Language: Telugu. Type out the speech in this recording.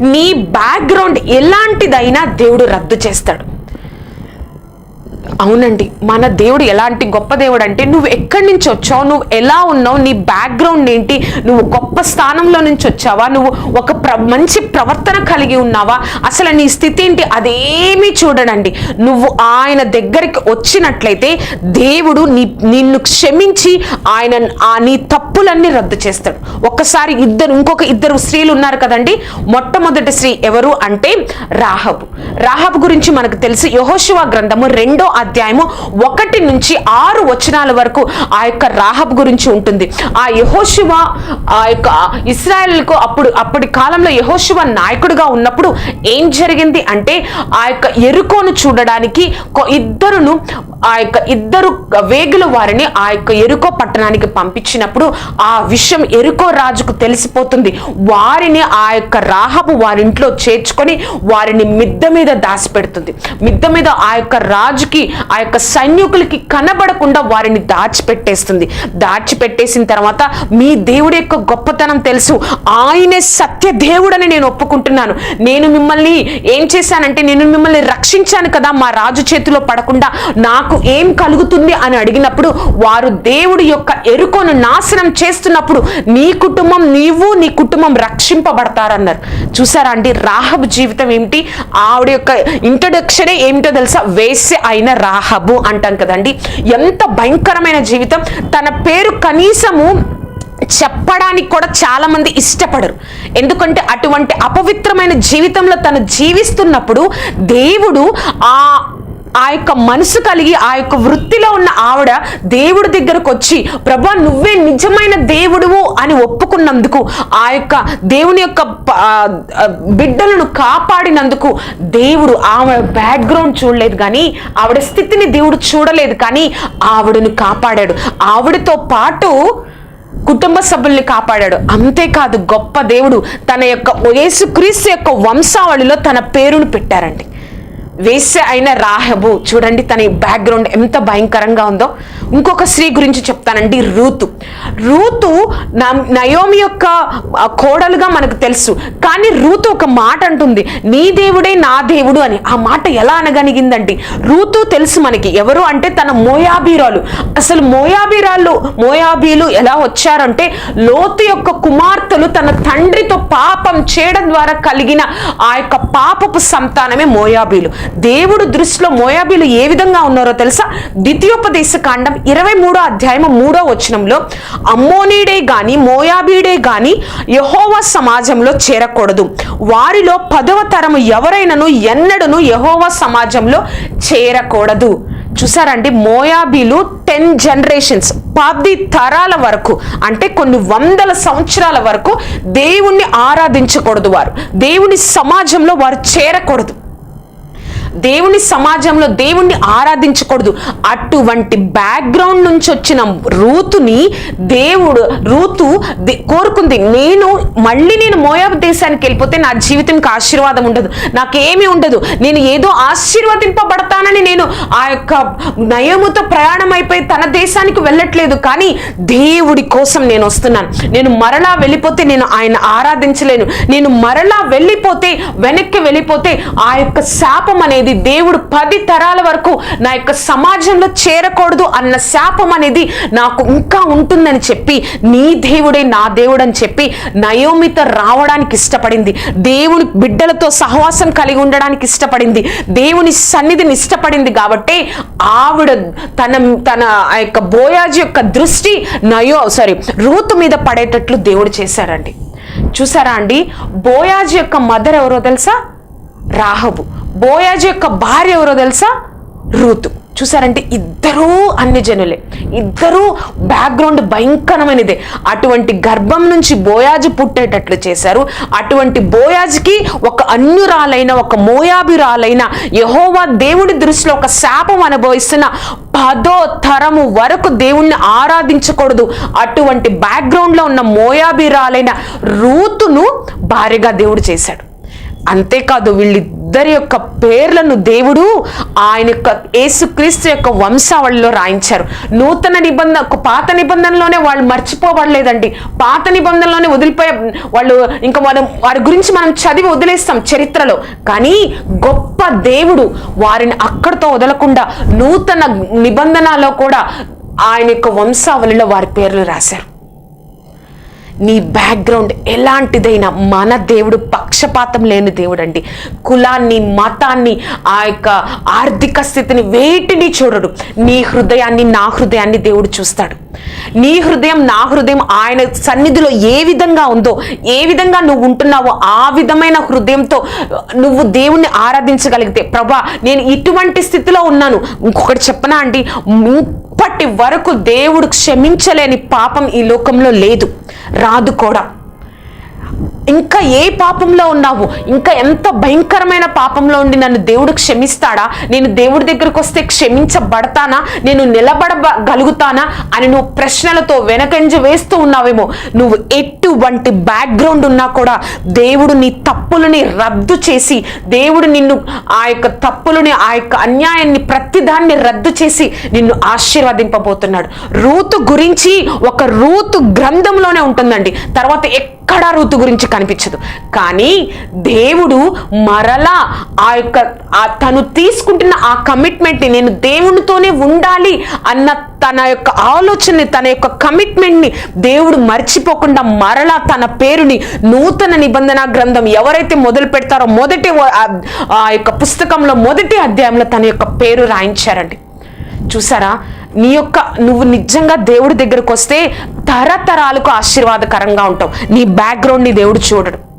నీ బ్యాక్గ్రౌండ్ ఎలాంటిదైనా దేవుడు రద్దు చేస్తాడు. అవునండి మన దేవుడు ఎలాంటి గొప్ప దేవుడు అంటే నువ్వు ఎక్కడి నుంచి వచ్చావు? నువ్వు ఎలా ఉన్నావు? నీ బ్యాక్గ్రౌండ్ ఏంటి? నువ్వు గొప్ప స్థానంలో నుంచి వచ్చావా? నువ్వు ఒక ప్ర మంచి ప్రవర్తన కలిగి ఉన్నావా? అసలు నీ స్థితి ఏంటి? అదేమీ చూడడండి నువ్వు ఆయన దగ్గరికి వచ్చినట్లయితే దేవుడు నీ నిన్ను క్షమించి ఆయన ఆ నీ తప్పులన్నీ రద్దు చేస్తాడు. ఒక్కసారి ఇద్దరు ఇంకొక ఇద్దరు స్త్రీలు ఉన్నారు కదండి. మొట్టమొదటి స్త్రీ ఎవరు అంటే రాహబు. రాహబు గురించి మనకు తెలిసి. యహోశివ గ్రంథము రెండో అధ్యాయము ఒకటి నుంచి ఆరు వచనాల వరకు ఆ యొక్క రాహబ్ గురించి ఉంటుంది. ఆ యహోశివ ఆ యొక్క ఇస్రాయల్కు అప్పుడు అప్పటి కాలంలో యహోశివ నాయకుడిగా ఉన్నప్పుడు ఏం జరిగింది అంటే ఆ యొక్క ఎరుకోను చూడడానికి ఇద్దరును ఆ యొక్క ఇద్దరు వేగుల వారిని ఆ యొక్క ఎరుకో పట్టణానికి పంపించినప్పుడు ఆ విషయం ఎరుకో రాజుకు తెలిసిపోతుంది. వారిని ఆ యొక్క రాహబు వారింట్లో చేర్చుకొని వారిని మిద్ద మీద దాచిపెడుతుంది. మిద్ద మీద ఆ యొక్క రాజుకి ఆ యొక్క సైన్యకులకి కనబడకుండా వారిని దాచిపెట్టేస్తుంది. దాచిపెట్టేసిన తర్వాత మీ దేవుడి యొక్క గొప్పతనం తెలుసు. ఆయనే సత్య దేవుడని నేను ఒప్పుకుంటున్నాను. నేను మిమ్మల్ని ఏం చేశానంటే నేను మిమ్మల్ని రక్షించాను కదా మా రాజు చేతిలో పడకుండా నాకు ఏం కలుగుతుంది అని అడిగినప్పుడు వారు దేవుడి యొక్క ఎరుకను నాశనం చేస్తున్నప్పుడు నీ కుటుంబం నీవు నీ కుటుంబం రక్షింపబడతారన్నారు. చూసారా అండి రాహబు జీవితం ఏమిటి? ఆవిడ యొక్క ఇంట్రొడక్షనే ఏమిటో తెలుసా? వేసే అయిన రాహబు అంటాం కదండి. ఎంత భయంకరమైన జీవితం. తన పేరు కనీసము చెప్పడానికి కూడా చాలా మంది ఇష్టపడరు. ఎందుకంటే అటువంటి అపవిత్రమైన జీవితంలో తను జీవిస్తున్నప్పుడు దేవుడు ఆ ఆ యొక్క మనసు కలిగి ఆ యొక్క వృత్తిలో ఉన్న ఆవిడ దేవుడి దగ్గరకు వచ్చి ప్రభా నువ్వే నిజమైన దేవుడువు అని ఒప్పుకున్నందుకు ఆ యొక్క దేవుని యొక్క బిడ్డలను కాపాడినందుకు దేవుడు ఆమె బ్యాక్గ్రౌండ్ చూడలేదు. కానీ ఆవిడ స్థితిని దేవుడు చూడలేదు. కానీ ఆవిడను కాపాడాడు. ఆవిడతో పాటు కుటుంబ సభ్యుల్ని కాపాడాడు. అంతేకాదు గొప్ప దేవుడు తన యొక్క యేసుక్రీస్తు యొక్క వంశావళిలో తన పేరును పెట్టారండి. వేశ్య అయిన రాహబు చూడండి తన బ్యాక్గ్రౌండ్ ఎంత భయంకరంగా ఉందో. ఇంకొక స్త్రీ గురించి చెప్తానండి రూతు. రూతు నయోమి యొక్క కోడలుగా మనకు తెలుసు. కానీ రూతు ఒక మాట అంటుంది నీ దేవుడే నా దేవుడు అని. ఆ మాట ఎలా అనగలిగిందండి రూతు తెలుసు మనకి ఎవరు అంటే తన మోయాబీరాలు. అసలు మోయాబీరాలు మోయాబీలు ఎలా వచ్చారంటే లోతు యొక్క కుమార్తెలు తన తండ్రితో పాపం చేయడం ద్వారా కలిగిన ఆ యొక్క పాపపు సంతానమే మోయాబీలు. దేవుడు దృష్టిలో మోయాబీలు ఏ విధంగా ఉన్నారో తెలుసా? ద్వితీయోపదేశ కాండం ఇరవై మూడో అధ్యాయం మూడో వచనంలో అమ్మోనీడే గాని మోయాబీడే గాని యహోవ సమాజంలో చేరకూడదు. వారిలో పదవ తరము ఎవరైనను ఎన్నడను యహోవ సమాజంలో చేరకూడదు. చూసారండి మోయాబీలు టెన్ జనరేషన్స్ పది తరాల వరకు అంటే కొన్ని వందల సంవత్సరాల వరకు దేవుణ్ణి ఆరాధించకూడదు వారు. దేవుని సమాజంలో వారు చేరకూడదు. దేవుని సమాజంలో దేవుణ్ణి ఆరాధించకూడదు. అటువంటి బ్యాక్గ్రౌండ్ నుంచి వచ్చిన రూతుని దేవుడు రూతు కోరుకుంది. నేను మళ్ళీ నేను మోయాబ్ దేశానికి వెళ్ళిపోతే నా జీవితంకి ఆశీర్వాదం ఉండదు. నాకేమీ ఉండదు. నేను ఏదో ఆశీర్వదింపబడతానని నేను ఆ యొక్క నయముతో ప్రయాణం అయిపోయి తన దేశానికి వెళ్ళట్లేదు. కానీ దేవుడి కోసం నేను వస్తున్నాను. నేను మరలా వెళ్ళిపోతే నేను ఆయన ఆరాధించలేను. నేను మరలా వెళ్ళిపోతే వెనక్కి వెళ్ళిపోతే ఆ యొక్క శాపం అనేది దేవుడు పది తరాల వరకు నా యొక్క సమాజంలో చేరకూడదు అన్న శాపం అనేది నాకు ఇంకా ఉంటుందని చెప్పి నీ దేవుడే నా దేవుడు అని చెప్పి నయోమిత రావడానికి ఇష్టపడింది. దేవుని బిడ్డలతో సహవాసం కలిగి ఉండడానికి ఇష్టపడింది. దేవుని సన్నిధిని ఇష్టపడింది కాబట్టి ఆవిడ తన తన ఆ యొక్క బోయాజ్ యొక్క దృష్టి నయో సారీ రూతు మీద పడేటట్లు దేవుడు చేశారండి. చూసారా అండి? బోయాజ్ యొక్క మదర్ ఎవరో తెలుసా? రాహబు. బోయాజు యొక్క భార్య ఎవరో తెలుసా? రూతు. చూసారంటే ఇద్దరూ అన్ని జనులే. ఇద్దరూ బ్యాక్గ్రౌండ్ భయంకరమైనదే. అటువంటి గర్భం నుంచి బోయాజు పుట్టేటట్లు చేశారు. అటువంటి బోయాజ్కి ఒక అన్యురాలైన ఒక మోయాబిరాలైన యహోవా దేవుడి దృష్టిలో ఒక శాపం అనుభవిస్తున్న పదో తరము వరకు దేవుణ్ణి ఆరాధించకూడదు. అటువంటి బ్యాక్గ్రౌండ్లో ఉన్న మోయాబిరాలైన రూతును భార్యగా దేవుడు చేశాడు. అంతేకాదు వీళ్ళిద్దరి యొక్క పేర్లను దేవుడు ఆయన యొక్క యేసుక్రీస్తు యొక్క వంశావళిలో రాయించారు. నూతన నిబంధన ఒక పాత నిబంధనలోనే వాళ్ళు మర్చిపోబడలేదండి. పాత నిబంధనలోనే వదిలిపోయే వాళ్ళు ఇంకా మనం వారి గురించి మనం చదివి వదిలేస్తాం చరిత్రలో. కానీ గొప్ప దేవుడు వారిని అక్కడితో వదలకుండా నూతన నిబంధనలో కూడా ఆయన యొక్క వంశావళిలో వారి పేర్లు రాశారు. నీ బ్యాక్గ్రౌండ్ ఎలాంటిదైనా మన దేవుడు పక్షపాతం లేని దేవుడు అండి కులాన్ని మతాన్ని ఆ యొక్క ఆర్థిక స్థితిని వేటిని చూడడు. నీ హృదయాన్ని నా హృదయాన్ని దేవుడు చూస్తాడు. నీ హృదయం నా హృదయం ఆయన సన్నిధిలో ఏ విధంగా ఉందో ఏ విధంగా నువ్వు ఉంటున్నావో ఆ విధమైన హృదయంతో నువ్వు దేవుణ్ణి ఆరాధించగలిగితే ప్రభా నేను ఇటువంటి స్థితిలో ఉన్నాను. ఇంకొకటి చెప్పనా అండి? ఇప్పటి వరకు దేవుడు క్షమించలేని పాపం ఈ లోకంలో లేదు. రాదు కూడా. ఇంకా ఏ పాపంలో ఉన్నావు? ఇంకా ఎంత భయంకరమైన పాపంలో ఉండి నన్ను దేవుడు క్షమిస్తాడా? నేను దేవుడి దగ్గరకు వస్తే క్షమించబడతానా? నేను నిలబడగలుగుతానా? అని నువ్వు ప్రశ్నలతో వెనకంజ వేస్తూ ఉన్నావేమో. నువ్వు ఎటువంటి బ్యాక్గ్రౌండ్ ఉన్నా కూడా దేవుడు నీ తప్పులని రద్దు చేసి దేవుడు నిన్ను ఆ యొక్క తప్పులని ఆ యొక్క అన్యాయాన్ని ప్రతిదాన్ని రద్దు చేసి నిన్ను ఆశీర్వదింపబోతున్నాడు. రూతు గురించి ఒక రూతు గ్రంథంలోనే ఉంటుందండి. తర్వాత ఎక్కడా ఋతు గురించి కనిపించదు. కానీ దేవుడు మరలా ఆ యొక్క తను తీసుకుంటున్న ఆ కమిట్మెంట్ని నేను దేవునితోనే ఉండాలి అన్న తన యొక్క ఆలోచనని తన యొక్క కమిట్మెంట్ని దేవుడు మర్చిపోకుండా మరలా తన పేరుని నూతన నిబంధన గ్రంథం ఎవరైతే మొదలు పెడతారో మొదటి ఆ యొక్క పుస్తకంలో మొదటి అధ్యాయంలో తన యొక్క పేరు రాయించారండి. చూసారా? నీ యొక్క నువ్వు నిజంగా దేవుడి దగ్గరకు వస్తే తరతరాలకు ఆశీర్వాదకరంగా ఉంటావు. నీ బ్యాక్గ్రౌండ్ని దేవుడు చూడడు.